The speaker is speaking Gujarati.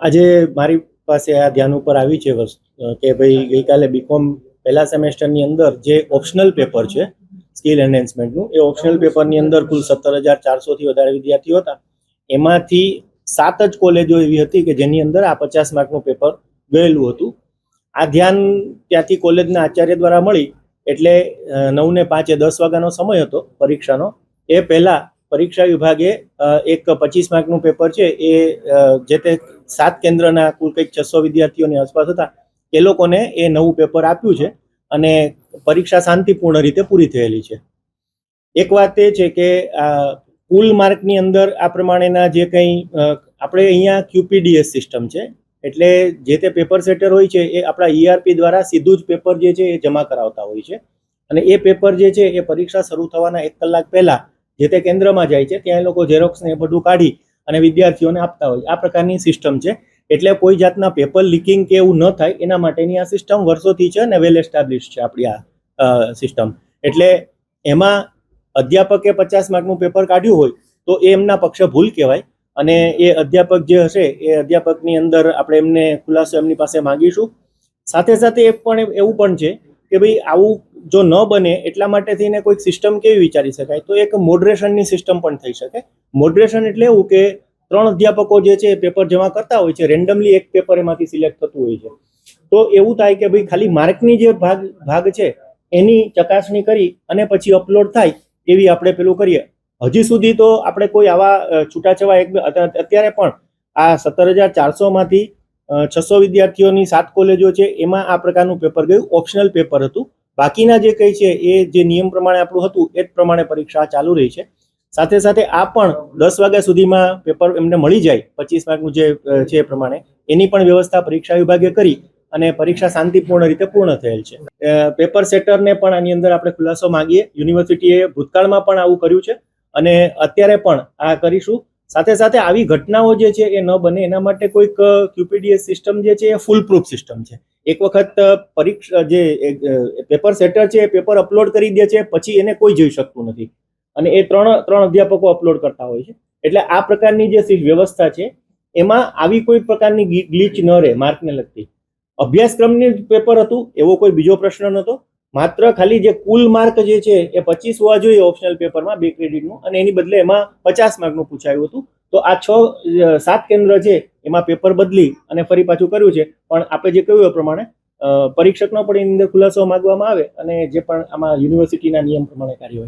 આજે મારી પાસે આ ધ્યાન ઉપર આવી છે વસ્તુ કે ભાઈ ગઈકાલે બીકોમ પહેલા સેમેસ્ટરની અંદર જે ઓપ્શનલ પેપર છે સ્કિલ એન્હેન્સમેન્ટનું એ ઓપ્શનલ પેપરની અંદર કુલ સત્તર હજાર ચારસોથી વધારે વિદ્યાર્થીઓ હતા. એમાંથી સાત જ કોલેજો એવી હતી કે જેની અંદર આ પચાસ માર્કનું પેપર ગયેલું હતું. આ ધ્યાન ત્યાંથી કોલેજના આચાર્ય દ્વારા મળી, એટલે નવને પાંચે દસ વાગ્યાનો સમય હતો પરીક્ષાનો. એ પહેલા પરીક્ષા વિભાગે એક પચીસ માર્કનું પેપર છે, એ જે તે સાત કેન્દ્રના કુલ કંઈક છસો વિદ્યાર્થીઓની આસપાસ હતા, એ લોકોને એ નવું પેપર આપ્યું છે અને પરીક્ષા શાંતિપૂર્ણ રીતે પૂરી થયેલી છે. એક વાત એ છે કે કુલ માર્કની અંદર આ પ્રમાણેના જે કંઈ આપણે અહીંયા ક્યુપીડીએસ સિસ્ટમ છે, એટલે જે તે પેપર સેટર હોય છે, એ આપણા ઈઆરપી દ્વારા સીધું જ પેપર જે છે એ જમા કરાવતા હોય છે. અને એ પેપર જે છે એ પરીક્ષા શરૂ થવાના એક કલાક પહેલા જે તે કેન્દ્રમાં જાય છે, ત્યાં એ લોકો ઝેરોક્સ ને એ બધું કાઢી અને વિદ્યાર્થીઓને આપતા હોય આ પ્રકારની સિસ્ટમ છે. એટલે કોઈ જાતના પેપર લીકિંગ કે એવું ન થાય, એના માટેની આ સિસ્ટમ વર્ષોથી છે અને વેલ એસ્ટાબ્લિશ છે આપણી આ સિસ્ટમ એટલે એમાં અધ્યાપકે પચાસ માર્કનું પેપર કાઢ્યું હોય, તો એ એમના પક્ષે ભૂલ કહેવાય. અને એ અધ્યાપક જે હશે, એ અધ્યાપકની અંદર આપણે એમને ખુલાસો એમની પાસે માંગીશું. સાથે સાથે એ પણ એવું પણ છે કે ભાઈ આવું જો ન બને એટલા માટે થઈને કોઈક સિસ્ટમ કેવી વિચારી શકાય? તો એક મોડરેશનની સિસ્ટમ પણ થઈ શકે. મોડરેશન એટલે એવું કે ત્રણ અધ્યાપકો જે છે પેપર જમા કરતા હોય છે રેન્ડમલી એક પેપર એમાંથી સિલેક્ટ થતું હોય છે. તો એવું થાય કે ભાઈ ખાલી માર્કની જે ભાગ ભાગ છે, એની ચકાસણી કરી અને પછી અપલોડ થાય એવી આપણે પેલું કરીએ. હજી સુધી તો આપણે કોઈ આવા છૂટાછવા એક અત્યારે પણ આ સત્તર હજાર ચારસોમાંથી છસો વિદ્યાર્થીઓની સાત કોલેજો છે, એમાં આ પ્રકારનું પેપર ગયું. ઓપ્શનલ પેપર હતું. બાકીના જે કંઈ છે, એ જે નિયમ પ્રમાણે આપણું હતું, એ જ પ્રમાણે પરીક્ષા ચાલુ રહી છે. સાથે સાથે આ પણ દસ વાગ્યા સુધીમાં પેપર એમને મળી જાય, પચીસ માર્કનું જે છે એ પ્રમાણે. એની પણ વ્યવસ્થા પરીક્ષા વિભાગે કરી અને પરીક્ષા શાંતિપૂર્ણ રીતે પૂર્ણ થયેલ છે. પેપર સેટરને પણ આની અંદર આપણે ખુલાસો માંગીએ. યુનિવર્સિટીએ ભૂતકાળમાં પણ આવું કર્યું છે અને અત્યારે પણ આ કરીશું. સાથે સાથે આવી ઘટનાઓ જે છે એ ન બને, એના માટે કોઈક ક્યુપીડીએસ સિસ્ટમ જે છે એ ફૂલ પ્રૂફ સિસ્ટમ છે. એક વખત પરીક્ષા જે પેપર સેટર છે એ પેપર અપલોડ કરી દે છે, પછી એને કોઈ જોઈ શકતું નથી. અને એ ત્રણ ત્રણ અધ્યાપકો અપલોડ કરતા હોય છે. એટલે આ પ્રકારની જે વ્યવસ્થા છે, એમાં આવી કોઈ પ્રકારની ગ્લીચ ન રહે, માર્કને લગતી. અભ્યાસક્રમની પેપર હતું, એવો કોઈ બીજો પ્રશ્ન નહોતો. માત્ર ખાલી જે કુલ માર્ક જે છે એ પચીસ હોવા જોઈએ ઓપ્શનલ પેપરમાં બે ક્રેડિટનું અને એની બદલે એમાં પચાસ માર્કનું પૂછાયું હતું. તો આ છ સાત કેન્દ્ર છે, એમાં પેપર બદલી અને ફરી પાછું કર્યું છે. પણ આપણે જે કહ્યું એ પ્રમાણે પરીક્ષકનો પણ એની અંદર ખુલાસો માંગવામાં આવે અને જે પણ આમાં યુનિવર્સિટીના નિયમ પ્રમાણે કાર્યવાહી